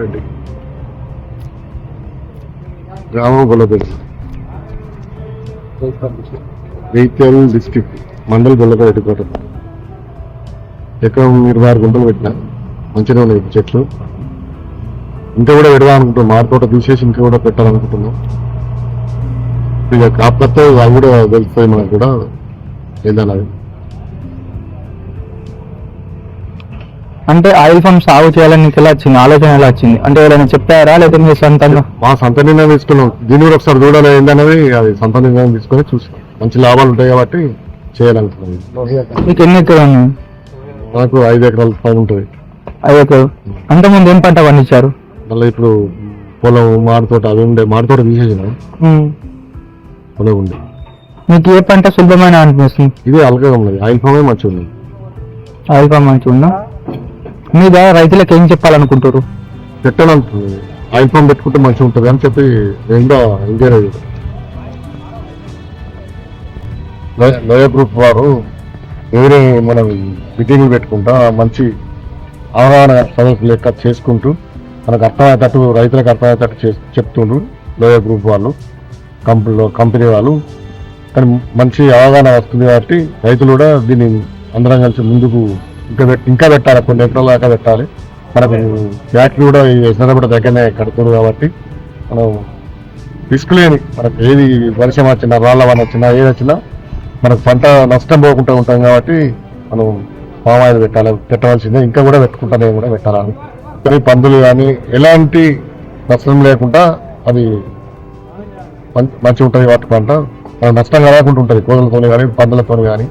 రెడ్డి. గ్రామం Gollapeta Jaityala district mandal Gollapeta head quarter ఎకరం ఇరవై ఆరు గుంటలు పెట్టిన. మంచిగా ఉన్నాయి చెట్లు. ఇంకా కూడా పెడదాం అనుకుంటున్నాం మామిడి తీసేసి ఇంకా కూడా పెట్టాలనుకుంటున్నాం. ఇక కాకపోతే అవి కూడా వెళ్తాయి మనకు కూడా. ఏదైనా అంటే ఆయిల్ ఫామ్ సాగు చేయాలని నీకు ఎలా వచ్చింది? ఆలోచన ఎలా వచ్చింది? అంటే ఎవరైనా చెప్పారా? లేకపోతే మీ సొంతంగా? మా సొంత నిర్ణయం తీసుకున్నాం. దీన్ని కూడా ఒకసారి చూడాలి ఏందనేది అది సొంత నిర్ణయం తీసుకొని చూసి మంచి లాభాలు ఉంటాయి కాబట్టి చేయాలనుకున్నాం. మీకు ఎన్ని ఎకరాలు మనకు ఐదు ఎకరాల పైన ఉంటుంది. ఐదు ఎకరాలు. అంతకుముందు ఏం పంట పండించారు? మళ్ళీ ఇప్పుడు పొలం మాడితోట అవి ఉండే మాడితోట తీసేసినాం. పొలం ఉండే. మీకు ఏ పంట సులభమైన అనిపిస్తుంది? ఇది అలకగా ఉన్నది ఆయిల్ ఫామే మంచిగా ఉంది ఆయిల్ ఫామ్ మంచిగా ఉందా మీద రైతులకు ఏం చెప్పాలనుకుంటారు పెట్టాలంటుంది ఆయిల్ పెట్టుకుంటే మంచిగా ఉంటుంది అని చెప్పి రెండో ఎంక్వైరీ అయ్యారు. లోయ- గ్రూప్ వారు వేరే మనం మీటింగ్లు పెట్టుకుంటా మంచి అవగాహన సదస్సు లెక్క చేసుకుంటూ మనకు అర్థమయ్యేటట్టు రైతులకు అర్థమయ్యేటట్టు చేస్- చెప్తుండ్రు లోయ గ్రూప్ వాళ్ళు కంపెనీలో కంపెనీ వాళ్ళు కానీ మంచి అవగాహన వస్తుంది కాబట్టి రైతులు కూడా దీన్ని అందరం కలిసి ముందుకు ఇంకా ఇంకా పెట్టాలి కొన్ని ఎకరాల దాకా పెట్టాలి. మనకు ఫ్యాక్టరీ కూడా ఈ ఎసరపడ దగ్గరనే కడుతుంది కాబట్టి మనం రిస్క్ లేని మనకు ఏది వర్షం వచ్చినా రాళ్ళ వాన వచ్చినా ఏది వచ్చినా మనకు పంట నష్టం పోకుండా ఉంటాం కాబట్టి మనం పామాయిల్ పెట్టాలి పెట్టవలసిందే. ఇంకా కూడా పెట్టుకుంటానే కూడా పెట్టాలని. కానీ పందులు కానీ ఎలాంటి నష్టం లేకుండా అది మంచి మంచిగా ఉంటుంది వాటి పంట నష్టం కలగకుండా ఉంటుంది కోదలతో కానీ పందులతో కానీ.